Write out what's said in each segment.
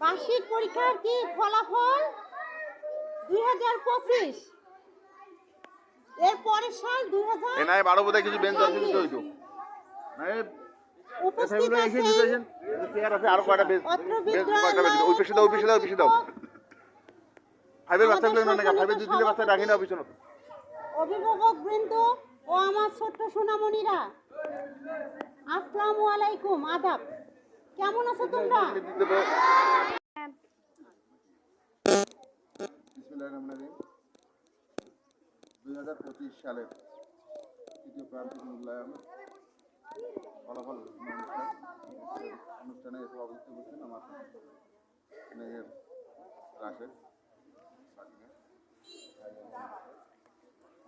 বার্ষিক পরীক্ষার কি ফলাফল? দুই হাজার পঁচিশ। এর পরের সাল দুই হাজার এ নাই বারো বোধহয় কিছু বেঞ্চ আছে হইতো। নাই উপস্থিত আছেন আরও কয়টা বেঞ্চ ওই পেশে দাও ওই পেশে দাও ওই পেশে দাও। ফাইভের বাচ্চাগুলো না না ফাইভের দুই তিনটে বাচ্চা রাখি না অভিভাবক বৃন্দ ও আমার ছোট্ট সোনামণিরা, আসসালামু আলাইকুম, আদাব। কেমন আছো তোমরা? দুই হাজার পঁচিশ সালের তৃতীয় প্রান্তিক মূল্যায়ন ফলাফল অনুষ্ঠান সভাপতিত্ব করছেন আমার রাশেদ।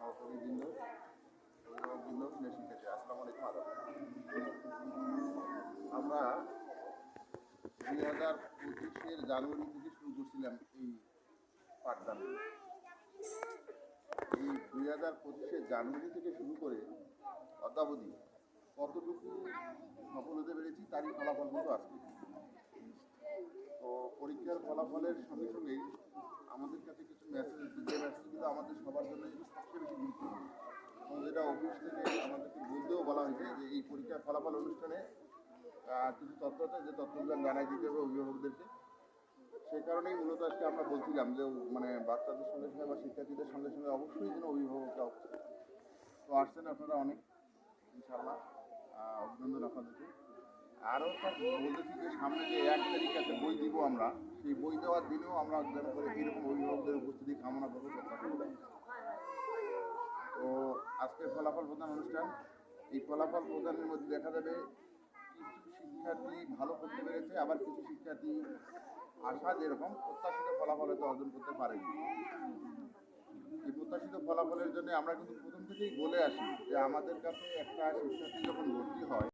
সহকর্মীবৃন্দ অভিভাবকবৃন্দ স্নেহ শিক্ষার্থী আসসালামু আমরা দুই হাজার পঁচিশের জানুয়ারি থেকে শুরু করছিলাম এই পাঠদান। এই দুই হাজার পঁচিশের জানুয়ারি থেকে শুরু করে অদ্যাবধি কতটুকু সফল হতে পেরেছি তারই ফলাফল কিন্তু আজকে। তো পরীক্ষার ফলাফলের সঙ্গে সঙ্গেই আমাদের মেসেজগুলো আমাদের সবার জন্য সবচেয়ে বেশি গুরুত্বপূর্ণ। যেটা অফিস থেকে আমাদেরকে বলতেও বলা হয়েছে যে এই পরীক্ষার ফলাফল অনুষ্ঠানে কিছু তথ্য আছে যে তথ্যগুলো জানাই দিতে হবে অভিভাবকদেরকে। সেই কারণেই মূলত আজকে আমরা বলছিলাম যে মানে বাচ্চাদের সঙ্গে সঙ্গে বা শিক্ষার্থীদের সঙ্গে সঙ্গে অবশ্যই যেন অভিভাবকরাও তো আসছেন আপনারা অনেক ইনশাল্লাহ আহ, অভিনন্দন আপনাদেরকে। আরও বলতেছি যে সামনে যে এক তারিখ আছে বই দিব আমরা সেই বই দেওয়ার দিনেও আমরা যেন করে অভিভাবকদের উপস্থিতি কামনা করব আজকের ফলাফল প্রদান অনুষ্ঠান। এই ফলাফল প্রদানের মধ্যে দেখা যাবে কিছু শিক্ষার্থী ভালো করতে পেরেছে, আবার কিছু শিক্ষার্থী আশা যেরকম প্রত্যাশিত ফলাফল হয়তো অর্জন করতে পারেনি। এই প্রত্যাশিত ফলাফলের জন্য আমরা কিন্তু প্রথম থেকেই বলে আসি যে আমাদের কাছে একটা শিক্ষার্থী যখন ভর্তি হয়